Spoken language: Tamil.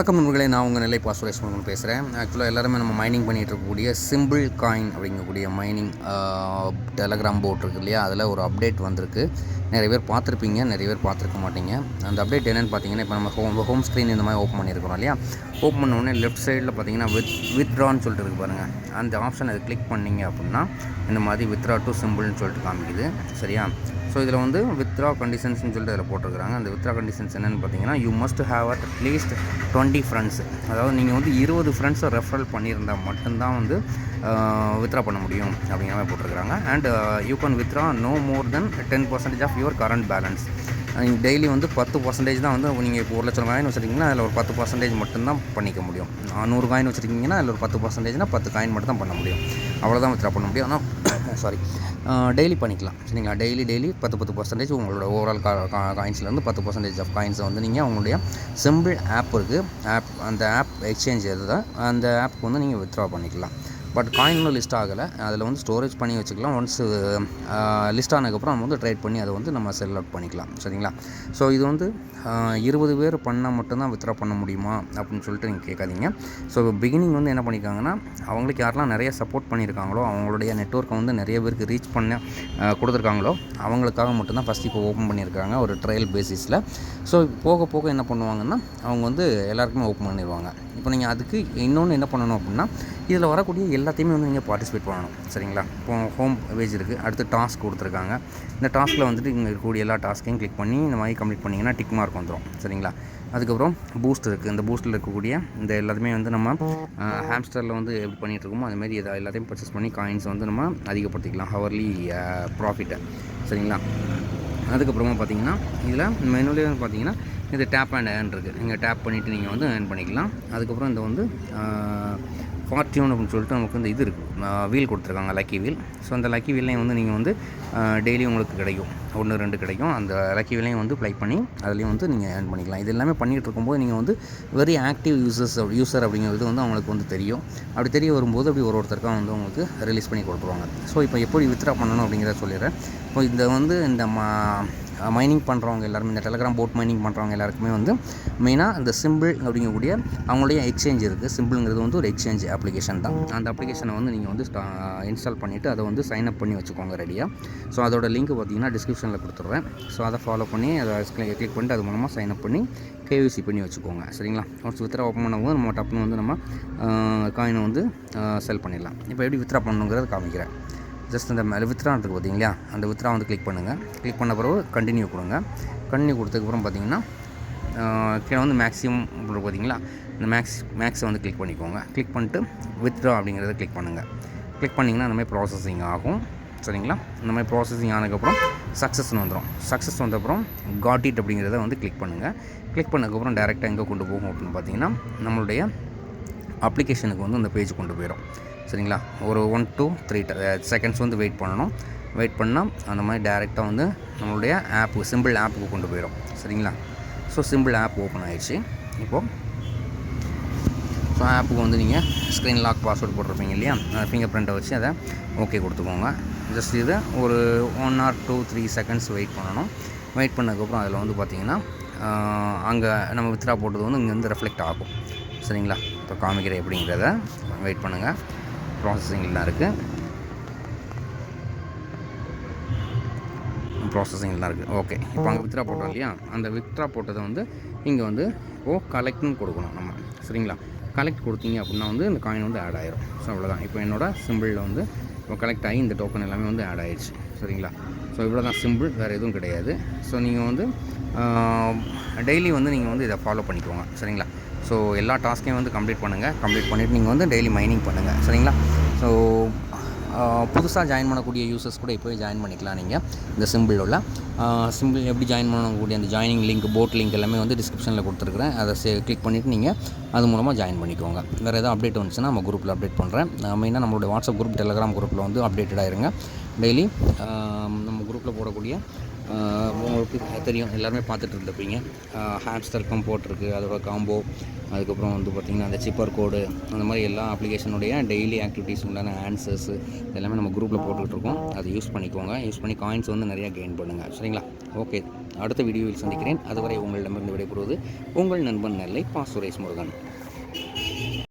வணக்கம் நண்பர்களே நான் உங்கள் நிலை பா சுரேஷ் முருகன் பேசுகிறேன் ஆக்சுவலாக எல்லாருமே நம்ம மைனிங் பண்ணிகிட்டு இருக்கக்கூடிய சிம்பிள் காயின் அப்படிங்கக்கூடிய மைனிங் டெலகிராம் போட் இருக்கு இல்லையா? அதில் ஒரு அப்டேட் வந்திருக்கு. நிறைய பேர் பார்த்துருப்பீங்க நிறைய பேர் பார்த்துருக்க மாட்டீங்க. அந்த அப்டேட் என்னென்னு பார்த்தீங்கன்னா இப்போ நம்ம ஹோம் ஹோம் ஸ்க்ரீன் இந்த மாதிரி ஓப்பன் பண்ணியிருக்கோம் இல்லையா? ஓப்பன் பண்ண உடனே லெஃப்ட் சைடில் பார்த்தீங்கன்னா வித் வித்ட்ரான்னு சொல்லிட்டு இருக்கு பாருங்கள் அந்த ஆப்ஷன் அதை கிளிக் பண்ணீங்க அப்படின்னா இந்த மாதிரி வித்ரா டு சிம்பிள்னு சொல்லிட்டு காமிக்குது. சரியா? ஸோ இதில் வந்து வித்ரா கண்டிஷன்ஸ்னு சொல்லிட்டு அதில் போட்டிருக்கிறாங்க. அந்த வித்ரா கண்டிஷன்ஸ் என்னென்னு பார்த்தீங்கன்னா you must have at at least twenty friends அதாவது நீங்கள் வந்து இருபது ஃப்ரெண்ட்ஸை ரெஃபரல் பண்ணியிருந்தால் மட்டும்தான் வந்து வித்ரா பண்ண முடியும் அப்படிங்கிற மாதிரி போட்டிருக்கிறாங்க. And you can withdraw no more then ten percentage of your current balance நீங்கள் டெய்லி வந்து பத்து பர்சன்டேஜ் தான் வந்து நீங்கள் இப்போ ஒரு லட்சம் காயின் வச்சுருக்கீங்கன்னா அதில் ஒரு பத்து பர்சன்டேஜ் மட்டும்தான் பண்ணிக்க முடியும். நூறு காயின் வச்சுருக்கீங்கன்னா அதில் ஒரு பத்து பர்சன்டேஜ்னால் பத்து காயின் மட்டும் தான் பண்ண முடியும். அவ்வளோதான் வித்ரா பண்ண முடியும். ஆனால் சாரி டெய்லி பண்ணிக்கலாம். சரிங்களா? டெய்லி டெய்லி பத்து பத்து பர்சன்டேஜ் உங்களோட ஓவரால் காயின்ஸ்லேருந்து பத்து பர்சன்டேஜ் ஆஃப் காயின்ஸை வந்து நீங்கள் உங்களுடைய சிம்பிள் ஆப் இருக்குது ஆப் அந்த ஆப் எக்ஸ்சேஞ்ச் எது தான் அந்த ஆப்புக்கு வந்து நீங்கள் வித்ட்ரா பண்ணிக்கலாம். பட் காயின் இன்னும் லிஸ்ட் ஆகலை. அதில் வந்து ஸ்டோரேஜ் பண்ணி வச்சுக்கலாம். ஒன்ஸ் லிஸ்ட் ஆனதுக்கப்புறம் நம்ம வந்து ட்ரேட் பண்ணி அதை வந்து நம்ம செல் அவுட் பண்ணிக்கலாம். சரிங்களா? ஸோ இது வந்து இருபது பேர் பண்ணால் மட்டும்தான் வித்ரா பண்ண முடியுமா? அப்படின்னு சொல்லிட்டு நீங்கள் கேட்காதீங்க. ஸோ பிகினிங் வந்து என்ன பண்ணியிருக்காங்கன்னா அவங்களுக்கு யாரெல்லாம் நிறைய சப்போர்ட் பண்ணியிருக்காங்களோ அவங்களுடைய நெட்ஒர்க்கை வந்து நிறைய பேருக்கு ரீச் பண்ண கொடுத்துருக்காங்களோ அவங்களுக்காக மட்டும்தான் ஃபஸ்ட் இப்போ ஓப்பன் பண்ணியிருக்காங்க ஒரு ட்ரையல் பேசிஸில் ஸோ போக போக என்ன பண்ணுவாங்கன்னா அவங்க வந்து எல்லாருக்குமே ஓப்பன் பண்ணிடுவாங்க. இப்போ நீங்கள் அதுக்கு இன்னொன்று என்ன பண்ணணும் அப்படின்னா இதில் வரக்கூடிய எல்லாத்தையுமே வந்து நீங்கள் பார்ட்டிசிபேட் பண்ணணும். சரிங்களா? இப்போ ஹோம் பேஜ் இருக்குது அடுத்து டாஸ்க் கொடுத்துருக்காங்க. இந்த டாஸ்கில் வந்துட்டு இங்கே இருக்கக்கூடிய எல்லா டாஸ்க்கையும் கிளிக் பண்ணி இந்த மாதிரி கம்ப்ளீட் பண்ணிங்கன்னா டிக் மார்க் வந்துடும் சரிங்களா? அதுக்கப்புறம் பூஸ்ட் இருக்குது இந்த பூஸ்ட்டில் இருக்கக்கூடிய இந்த எல்லாத்தையுமே வந்து நம்ம ஹாம்ஸ்டரில் வந்து எப்படி பண்ணிகிட்டு இருக்கோமோ அதுமாரி எதாவது எல்லாத்தையும் பர்ச்சேஸ் பண்ணி காயின்ஸ் வந்து நம்ம அதிகப்படுத்திக்கலாம். ஹவர்லி ப்ராஃபிட்டை சரிங்களா? அதுக்கப்புறமா பார்த்தீங்கன்னா இதில் மெனுலேயே வந்து பார்த்தீங்கன்னா இது டேப் அண்ட் ஏர்ன் இருக்குது நீங்கள் டேப் பண்ணிவிட்டு நீங்கள் வந்து ஏர்ன் பண்ணிக்கலாம். அதுக்கப்புறம் இந்த வந்து ஃபார்ட்டியூன் அப்படின்னு சொல்லிட்டு நமக்கு இந்த இது இருக்குது. வீல் கொடுத்துருக்காங்க லக்கி வீல் ஸோ அந்த லக்கி வீல்லையும் வந்து நீங்கள் வந்து டெய்லி உங்களுக்கு கிடைக்கும். ஒன்று ரெண்டு கிடைக்கும். அந்த லக்கி வீலையும் வந்து ப்ளை பண்ணி அதுலேயும் வந்து நீங்கள் ஏர்ன் பண்ணிக்கலாம். இது எல்லாமே பண்ணிகிட்டு இருக்கும்போது நீங்கள் வந்து வெரி ஆக்டிவ் யூசர்ஸ் யூசர் அப்படிங்கிறது வந்து அவங்களுக்கு வந்து தெரியும். அப்படி தெரிய வரும்போது அப்படி ஒரு ஒருத்தருக்காக வந்து உங்களுக்கு ரிலீஸ் பண்ணி கொடுத்துருவாங்க. ஸோ இப்போ எப்படி வித்ரா பண்ணணும் அப்படிங்கிறத சொல்லிடுறேன். இப்போ இந்த வந்து இந்த மா மைனிங் பண்ணுறவங்க எல்லாருமே இந்த டெலகிராம் போட் மைனிங் பண்ணுறவங்க எல்லாருக்குமே வந்து மெயினாக இந்த சிம்பிள் அப்படிங்கக்கூடிய அவங்களுடைய எக்ஸ்சேஞ்ச் இருக்குது சிம்பிள்ங்கிறது வந்து ஒரு எக்ஸ்சேஞ்ச் அப்ளிகேஷன் தான். அந்த அப்ளிகேஷனை வந்து நீங்கள் வந்து இன்ஸ்டால் பண்ணிவிட்டு அதை வந்து சைன் அப் பண்ணி வச்சுக்கோங்க ரெடியாக ஸோ அதோட லிங்க் பார்த்தீங்கன்னா டிஸ்கிரிப்ஷனில் கொடுத்துட்றேன். ஸோ அதை ஃபாலோ பண்ணி அதை கிளிக் பண்ணிட்டு அது மூலமாக சைன் அப் பண்ணி கேவிசி பண்ணி வச்சுக்கோங்க. சரிங்களா? ஒன்ஸ் வித்ரா ஓப்பன் பண்ணும்போது நம்ம டப்புன்னு வந்து நம்ம காயினை வந்து செல் பண்ணிடலாம். இப்போ எப்படி வித்ரா பண்ணணுங்கிறத காமிக்கிறேன். ஜஸ்ட் அந்த மேலே வித்ரா இருக்குது பார்த்தீங்களா? அந்த வித்ரா வந்து கிளிக் பண்ணுங்கள் கிளிக் பண்ண பிறகு கண்டினியூ கொடுங்க. கண்டினியூ கொடுத்ததுக்கப்புறம் பார்த்தீங்கன்னா கீழே வந்து மேக்ஸிமம் பார்த்தீங்களா? இந்த மேக்ஸ் மேக்ஸை வந்து கிளிக் பண்ணிக்கோங்க. கிளிக் பண்ணிட்டு வித்ரா அப்படிங்கிறத கிளிக் பண்ணுங்கள் கிளிக் பண்ணிங்கன்னா அந்த மாதிரி ப்ராசஸிங் ஆகும். சரிங்களா? இந்த மாதிரி ப்ராசஸிங் ஆனதுக்கப்புறம் சக்ஸஸ்னு வந்துடும் சக்ஸஸ் வந்தப்புறம் காட் இட் அப்படிங்கிறத வந்து கிளிக் பண்ணுங்கள் கிளிக் பண்ணதுக்கப்புறம் டேரெக்டாக எங்கே கொண்டு போகும் அப்படின்னு பார்த்தீங்கன்னா நம்மளுடைய அப்ளிகேஷனுக்கு வந்து அந்த பேஜ் கொண்டு போயிடும் சரிங்களா? ஒரு ஒன் டூ த்ரீ செகண்ட்ஸ் வந்து வெயிட் பண்ணணும். வெயிட் பண்ணால் அந்த மாதிரி டேரெக்டாக வந்து நம்மளுடைய ஆப்பு சிம்பிள் ஆப்புக்கு கொண்டு போயிடும் சரிங்களா? ஸோ சிம்பிள் ஆப் ஓப்பன் ஆகிடுச்சு இப்போது ஸோ ஆப்புக்கு வந்து நீங்கள் ஸ்க்ரீன் லாக் பாஸ்வேர்ட் போட்டிருப்பீங்க இல்லையா? அந்த ஃபிங்கர் பிரிண்ட்டை வச்சு அதை ஓகே கொடுத்துக்கோங்க. ஜஸ்ட் இதை ஒரு one or two three seconds wait பண்ணணும். வெயிட் பண்ணதுக்கப்புறம் அதில் வந்து பார்த்திங்கன்னா அங்கே நம்ம வித்ரா போட்டது வந்து இங்கே வந்து ரெஃப்ளெக்ட் ஆகும். சரிங்களா? இப்போ காமிக்கிறேன் எப்படிங்கிறத. வெயிட் பண்ணுங்கள் ப்ராசஸிங்கில் இருக்குது ப்ராசஸிங்கில் தான் இருக்குது ஓகே இப்போ அங்கே வித்ரா போட்டோம் இல்லையா? அந்த வித்ரா போட்டதை வந்து இங்கே வந்து ஓ கலெக்ட்னு கொடுக்கணும் நம்ம. சரிங்களா? கலெக்ட் கொடுத்தீங்க அப்படின்னா வந்து இந்த காயின் வந்து ஆட் ஆயிரும். ஸோ அவ்வளோதான் இப்போ என்னோடய சிம்பிளில் வந்து இப்போ கலெக்ட் ஆகி இந்த டோக்கன் எல்லாமே வந்து ஆட் ஆயிடுச்சு. சரிங்களா? ஸோ இவ்வளோ தான் சிம்பிள் வேறு எதுவும் கிடையாது. ஸோ நீங்கள் வந்து டெய்லி வந்து நீங்கள் வந்து இதை ஃபாலோ பண்ணிக்கோங்க சரிங்களா? ஸோ எல்லா டாஸ்க்கையும் வந்து கம்ப்ளீட் பண்ணுங்கள் கம்ப்ளீட் பண்ணிவிட்டு நீங்கள் வந்து டெய்லி மைனிங் பண்ணுங்கள் சரிங்களா? ஸோ புதுசாக ஜாயின் பண்ணக்கூடிய யூசர்ஸ் கூட இப்போவே ஜாயின் பண்ணிக்கலாம் நீங்கள் இந்த சிம்பிள் உள்ள. சிம்பிள் எப்படி ஜாயின் பண்ணக்கூடிய அந்த ஜாயினிங் லிங்க் போட் லிங்க் எல்லாமே வந்து டிஸ்கிரிப்ஷனில் கொடுத்துருக்குறேன். அதை சே கிளிக் பண்ணிவிட்டு நீங்கள் அது மூலமாக ஜாயின் பண்ணிக்கோங்க. வேறு எதாவது அப்டேட் வந்துச்சுன்னா நம்ம குரூப்பில் அப்டேட் பண்ணுறேன் மெயினாக நம்மளுடைய வாட்ஸ்அப் குரூப் டெலகிராம் குரூப்பில் வந்து அப்டேட்டடாக ஆயிருங்க. டெய்லி நம்ம குரூப்பில் போடக்கூடிய உங்களுக்கு தெரியும். எல்லாருமே பார்த்துட்டு இருந்திருப்பீங்க. ஹேம்ஸ்டர் கம்போர்ட் இருக்குது அதோட காம்போ அதுக்கப்புறம் வந்து பார்த்திங்கன்னா அந்த சிப்பர் கோடு அந்த மாதிரி எல்லா அப்ளிகேஷனுடைய டெய்லி ஆக்டிவிட்டீஸ் உண்டான ஆன்சர்ஸ் எல்லாமே நம்ம குரூப்பில் போட்டுக்கிட்டு இருக்கோம். அதை யூஸ் பண்ணிக்கோங்க. யூஸ் பண்ணி காயின்ஸ் வந்து நிறையா கெயின் பண்ணுங்கள் சரிங்களா? ஓகே அடுத்த வீடியோவில் சந்திக்கிறேன். அதுவரை உங்களிடமிருந்து விடைபெறுவது உங்கள் நண்பன் நெல்லை பா. சுரேஷ் முருகன்.